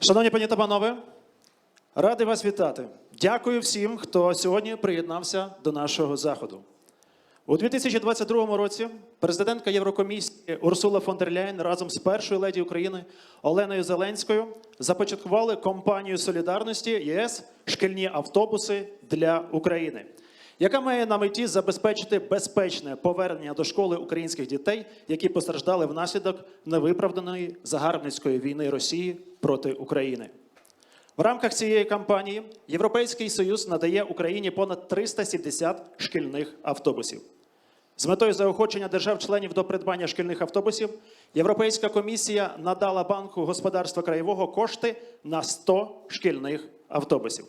Шановні пані та панове, радий вас вітати. Дякую всім, хто сьогодні приєднався до нашого заходу. У 2022 році президентка Єврокомісії Урсула фон дер Ляєн разом з першою леді України Оленою Зеленською започаткували компанію солідарності ЄС шкільні автобуси для України, яка має на меті забезпечити безпечне повернення до школи українських дітей, які постраждали внаслідок невиправданої загарбницької війни Росії проти України. В рамках цієї кампанії Європейський Союз надає Україні понад 370 шкільних автобусів. З метою заохочення держав-членів до придбання шкільних автобусів Європейська комісія надала банку господарства краєвого кошти на 100 шкільних автобусів.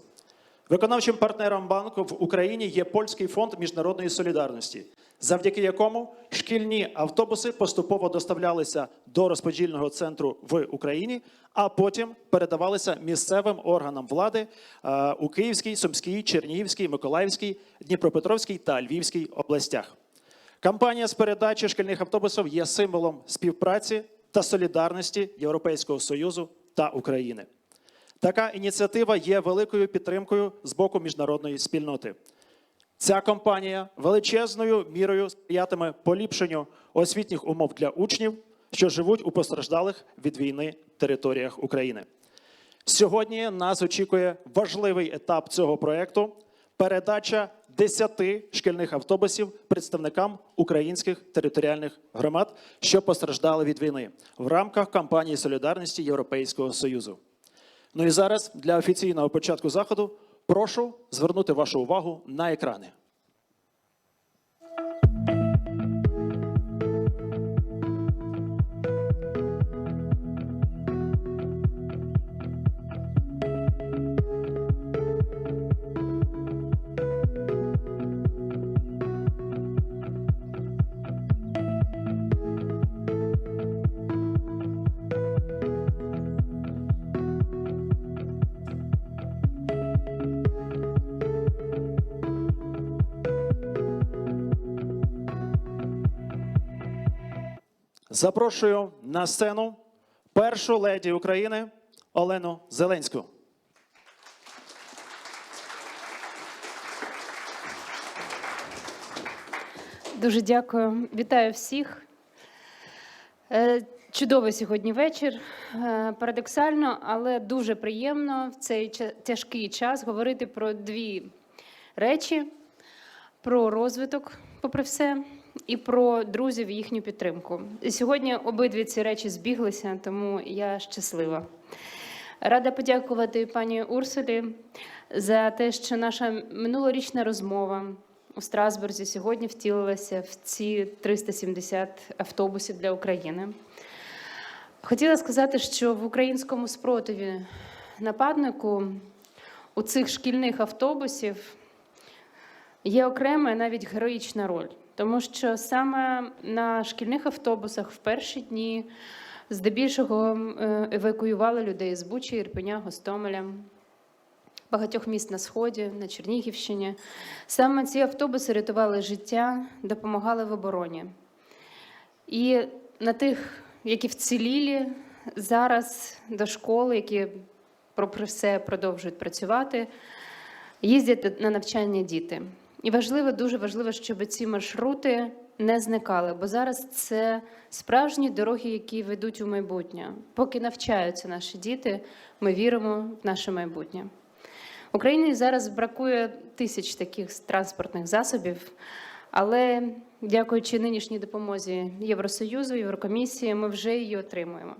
Виконавчим партнером банку в Україні є польський фонд міжнародної солідарності, завдяки якому шкільні автобуси поступово доставлялися до розподільного центру в Україні, а потім передавалися місцевим органам влади е, у Київській, Сумській, Чернігівській, Миколаївській, Дніпропетровській та Львівській областях. Кампанія з передачі шкільних автобусів є символом співпраці та солідарності Європейського Союзу та України. Така ініціатива є великою підтримкою з боку міжнародної спільноти. Ця кампанія величезною мірою сприятиме поліпшенню освітніх умов для учнів, що живуть у постраждалих від війни територіях України. Сьогодні нас очікує важливий етап цього проєкту передача 10 шкільних автобусів представникам українських територіальних громад, що постраждали від війни в рамках кампанії солідарності Європейського Союзу. Ну і зараз для офіційного початку заходу прошу звернути вашу увагу на екрани. Запрошую на сцену першу леді України Олену Зеленську. Дуже дякую. Вітаю всіх. Е, Чудовий сьогодні вечір. Е, Парадоксально, але дуже приємно в цей тяжкий час говорити про дві речі: про розвиток, попри все, і про друзів і їхню підтримку. Сьогодні обидві ці речі збіглися, тому я щаслива. Рада подякувати пані Урсулі за те, що наша минулорічна розмова у Страсбурзі сьогодні втілилася в ці 370 автобусів для України. Хотіла сказати, що в українському спротиві нападнику у цих шкільних автобусів є окрема навіть героїчна роль, тому що саме на шкільних автобусах в перші дні здебільшого е, евакуювали людей з Бучі, Ірпеня, Гостомеля, багатьох міст на сході, на Чернігівщині. Саме ці автобуси рятували життя, допомагали в обороні. І на тих, які вцілілі зараз до школи, які попри все продовжують працювати, їздять на навчання діти. І важливо, дуже важливо, щоб ці маршрути не зникали, бо зараз це справжні дороги, які ведуть у майбутнє. Поки навчаються наші діти, ми віримо в наше майбутнє. Україні зараз бракує тисяч таких транспортних засобів, але дякуючи нинішній допомозі Євросоюзу, Єврокомісії, ми вже її отримуємо.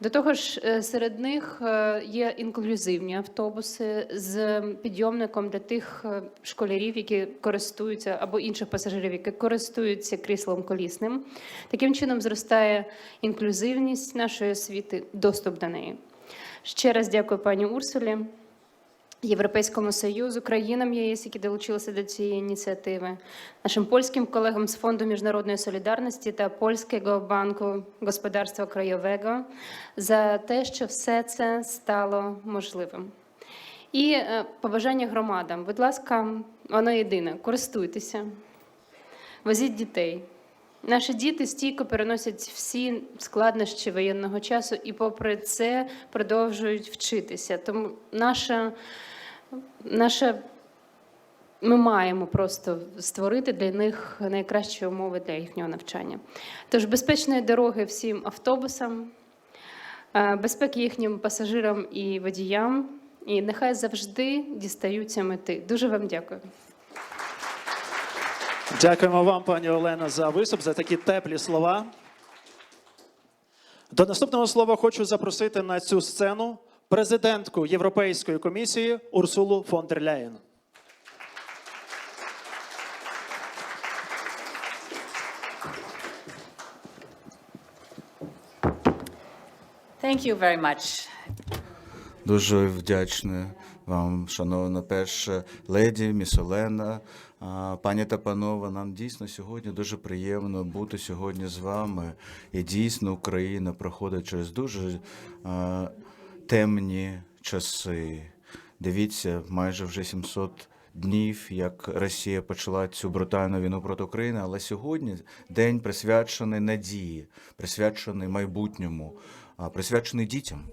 До того ж, е, серед них е, є інклюзивні автобуси з підйомником для тих е, школярів, які користуються або інших пасажирів, які користуються кріслом колісним. Таким чином зростає інклюзивність нашої освіти, доступ до неї. Ще раз дякую пані Урсулі. Європейському Союзу, країнам ЄС, які долучилися до цієї ініціативи, нашим польським колегам з Фонду міжнародної солідарності та Польського банку господарства краєвого за те, що все це стало можливим. І е, побажання громадам, будь ласка, воно єдине: користуйтеся, возіть дітей, Наші діти стійко переносять всі складнощі воєнного часу і, попри це, продовжують вчитися. Тому наша, наша ми маємо просто створити для них найкращі умови для їхнього навчання. Тож безпечної дороги всім автобусам, е, безпеки їхнім пасажирам і водіям, і нехай завжди дістаються мети. Дуже вам дякую. Дякуємо вам, пані Олена, за виступ, за такі теплі слова. До наступного слова хочу запросити на цю сцену президентку Європейської комісії Урсулу фон дер Ляєн. Thank you very much. Дуже вдячний вам, шановна перша леді, міс Олена, пані та панове. Нам дійсно сьогодні дуже приємно бути сьогодні з вами. І дійсно Україна проходить через дуже темні часи. Дивіться, майже вже 700 днів, як Росія почала цю брутальну війну проти України. Але сьогодні день присвячений надії, присвячений майбутньому, присвячений дітям.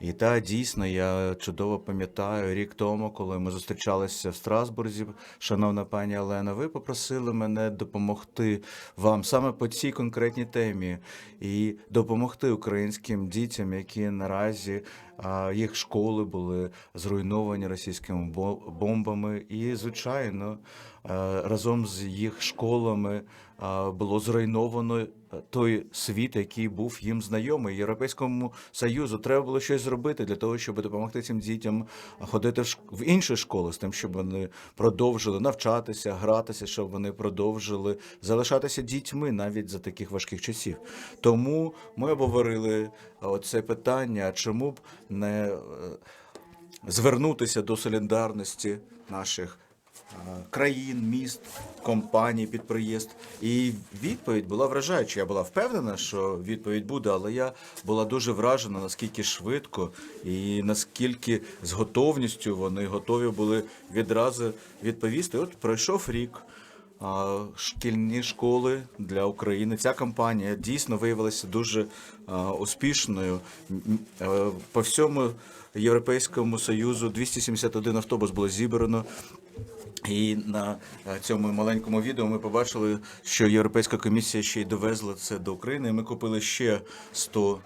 І та дійсно я чудово пам'ятаю рік тому, коли ми зустрічалися в Страсбурзі, шановна пані Олена, ви попросили мене допомогти вам саме по цій конкретній темі і допомогти українським дітям, які наразі їх школи були зруйновані російськими бомбами. І, звичайно, разом з їх школами було зруйновано той світ, який був їм знайомий. Європейському союзу треба було щось зробити для того, щоб допомогти цим дітям ходити в інші школи, з тим, щоб вони продовжили навчатися, гратися, щоб вони продовжили залишатися дітьми навіть за таких важких часів. Тому ми обговорили це питання, чому б не е, звернутися до солідарності наших е, країн, міст, компаній, підприємств. І відповідь була вражаюча. Я була впевнена, що відповідь буде, але я була дуже вражена, наскільки швидко і наскільки з готовністю вони готові були відразу відповісти. От пройшов рік. Шкільні школи для України. Ця кампанія дійсно виявилася дуже успішною. По всьому Європейському Союзу 271 автобус було зібрано. І на е, цьому маленькому відео ми побачили, що Європейська комісія ще й довезла це до України. Ми купили ще 100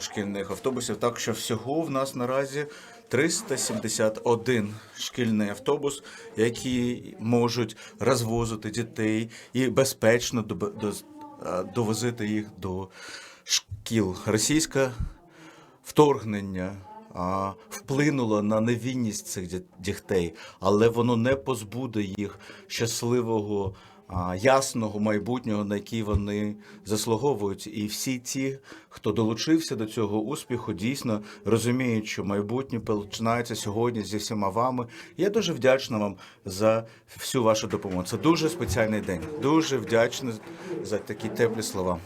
шкільних автобусів. Так що всього в нас наразі 371 шкільний автобус, які можуть розвозити дітей і безпечно а, довозити їх до шкіл. Російська вторгнення вплинуло на невинність цих дітей, але воно не позбуде їх щасливого, ясного майбутнього, на який вони заслуговують. І всі ті, хто долучився до цього успіху, дійсно розуміють, що майбутнє починається сьогодні зі всіма вами. Я дуже вдячна вам за всю вашу допомогу. Це дуже спеціальний день. Дуже вдячний за такі теплі слова.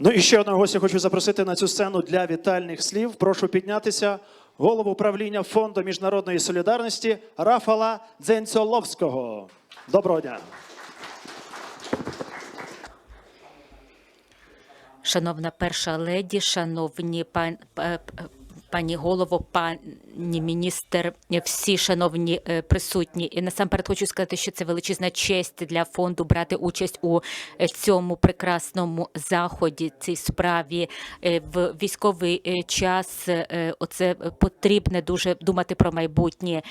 Ну і ще одного гостя хочу запросити на цю сцену для вітальних слів. Прошу піднятися голову управління Фонду міжнародної солідарності Рафала Дзенцьоловського. Доброго дня. Шановна перша леді, шановні пан, пані голово, пані міністр, всі шановні е, присутні. І насамперед хочу сказати, що це величезна честь для фонду брати участь у е, цьому прекрасному заході, цій справі Е, в військовий час. Оце потрібно дуже думати про майбутнє.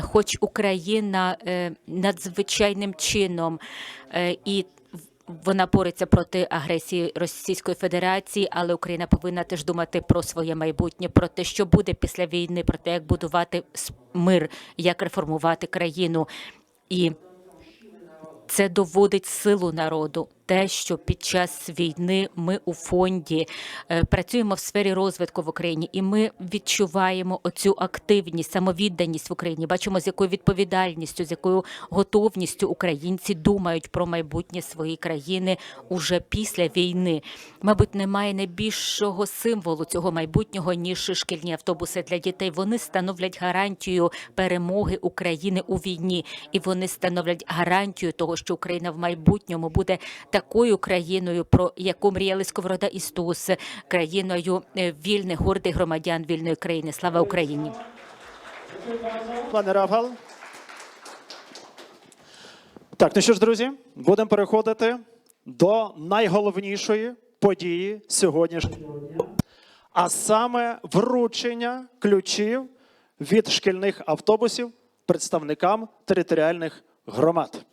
Хоч Україна надзвичайним чином і вона бореться проти агресії Російської Федерації, але Україна повинна теж думати про своє майбутнє, про те, що буде після війни, про те, як будувати мир, як реформувати країну. І це доводить силу народу, те, що під час війни ми у фонді е, працюємо в сфері розвитку в Україні, і ми відчуваємо оцю активність, самовідданість в Україні. Бачимо, з якою відповідальністю, з якою готовністю українці думають про майбутнє своєї країни уже після війни. Мабуть, немає найбільшого символу цього майбутнього ніж шкільні автобуси для дітей. Вони становлять гарантію перемоги України у війні, і вони становлять гарантію того, що Україна в майбутньому буде такою країною, про яку мріяли Сковорода і Стус, країною е, вільних гордих громадян вільної країни. Слава Україні! Пане Равгал. Так, ну що ж, друзі, будемо переходити до найголовнішої події сьогоднішнього а саме вручення ключів від шкільних автобусів представникам територіальних громад.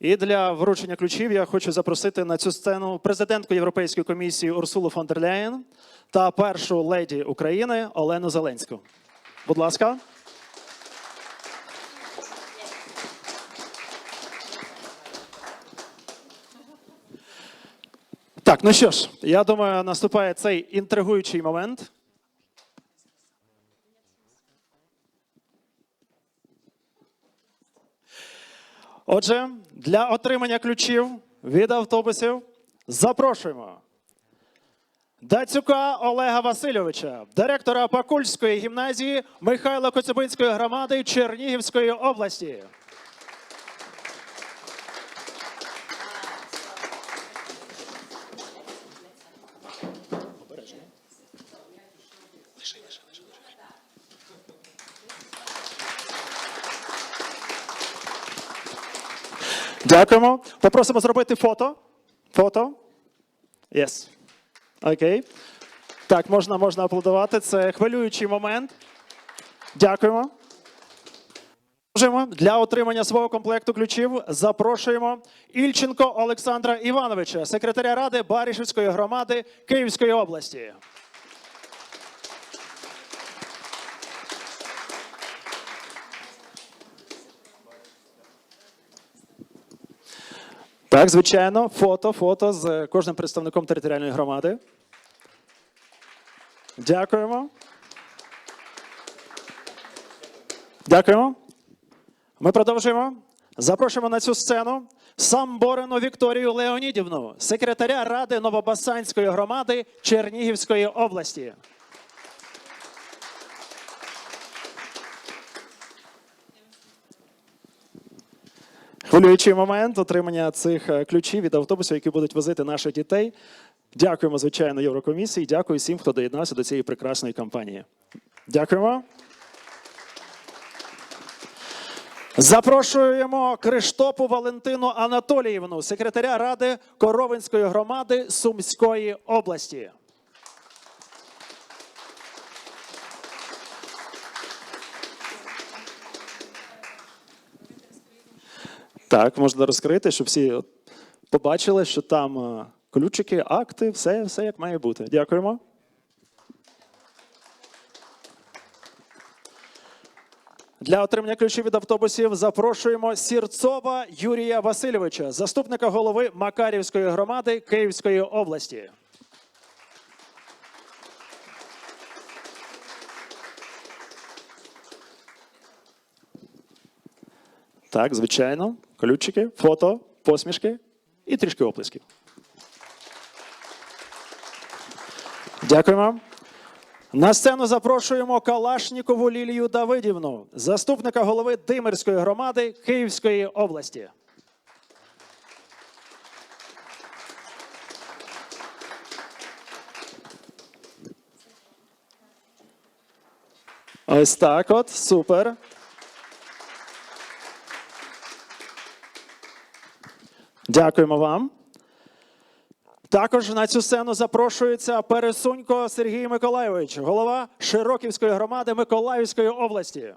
І для вручення ключів я хочу запросити на цю сцену президентку Європейської комісії Урсулу фон дер Ляєн та першу леді України Олену Зеленську. Будь ласка. Так, ну що ж, я думаю, наступає цей інтригуючий момент. Отже, для отримання ключів від автобусів запрошуємо Дацюка Олега Васильовича, директора Пакульської гімназії Михайло Коцюбинської громади Чернігівської області. Дякуємо. Попросимо зробити фото. Фото. Yes. Окей. Так, можна, можна аплодувати. Це хвилюючий момент. Дякуємо. Для отримання свого комплекту ключів запрошуємо Ільченко Олександра Івановича, секретаря ради Барішівської громади Київської області. Так, звичайно, фото, фото з кожним представником територіальної громади. Дякуємо. Дякуємо. Ми продовжуємо. Запрошуємо на цю сцену Самборену Вікторію Леонідівну, секретаря Ради Новобасанської громади Чернігівської області. Хвилюючий момент отримання цих е, ключів від автобусів, які будуть возити наших дітей. Дякуємо, звичайно, Єврокомісії. Дякую всім, хто доєднався до цієї прекрасної кампанії. Дякуємо. Запрошуємо Криштопу Валентину Анатоліївну, секретаря Ради Коровинської громади Сумської області. Так, можна розкрити, щоб всі побачили, що там е, ключики, акти, все, все як має бути. Дякуємо. Для отримання ключів від автобусів запрошуємо Сірцова Юрія Васильовича, заступника голови Макарівської громади Київської області. Так, звичайно. Ключики, фото, посмішки і трішки оплесків. Дякуємо. На сцену запрошуємо Калашнікову Лілію Давидівну, заступника голови Димирської громади Київської області. Ось так от, супер. Дякуємо вам. Також на цю сцену запрошується Пересунько Сергій Миколайович, голова Широківської громади Миколаївської області.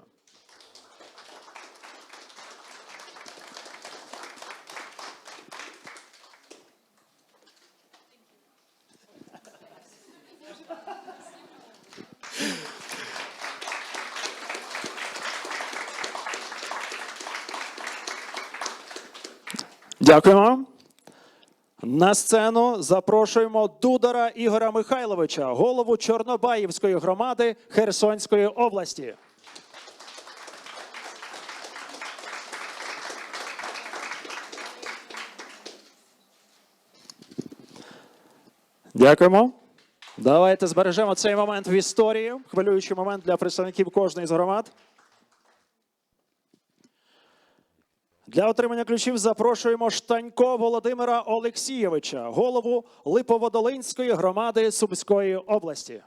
Дякуємо. На сцену запрошуємо Дудара Ігора Михайловича, голову Чорнобаївської громади Херсонської області. Дякуємо. Давайте збережемо цей момент в історії. Хвилюючий момент для представників кожної з громад. Для отримання ключів запрошуємо Штанько Володимира Олексійовича, голову Липоводолинської громади Сумської області.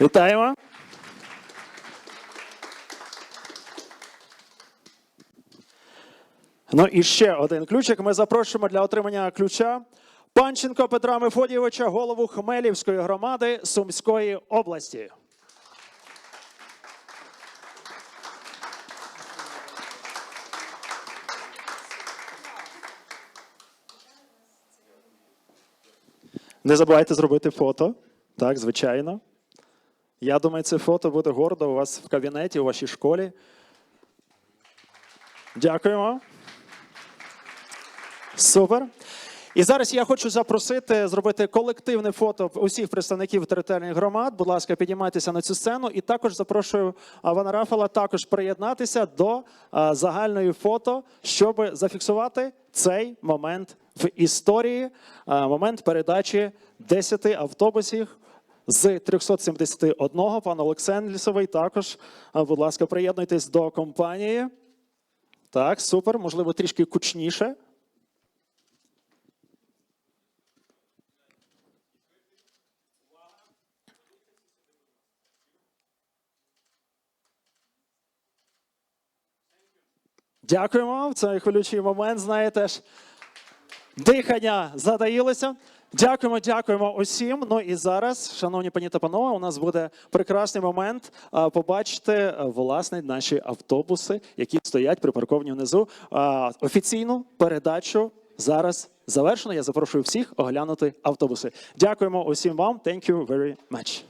Вітаємо. Ну і ще один ключик. Ми запрошуємо для отримання ключа Панченко Петра Мефодійовича, голову Хмелівської громади Сумської області. Не забувайте зробити фото. Так, звичайно. Я думаю, це фото буде гордо у вас в кабінеті, у вашій школі. Дякуємо. Супер. І зараз я хочу запросити зробити колективне фото усіх представників територіальних громад. Будь ласка, підіймайтеся на цю сцену. І також запрошую а, Вана Рафала також приєднатися до загальної фото, щоб зафіксувати цей момент в історії, момент передачі 10 автобусів. З 371 пан Олександр Лісовий також, будь ласка, приєднуйтесь до компанії. Так, супер, можливо, трішки кучніше. Дякуємо. В цей хвилючий момент, знаєте ж, дихання задаїлося. Дякуємо, дякуємо усім. Ну і зараз, шановні пані та панове, у нас буде прекрасний момент побачити власне наші автобуси, які стоять припарковані внизу. Офіційну передачу зараз завершено. Я запрошую всіх оглянути автобуси. Дякуємо усім вам. Thank you very much.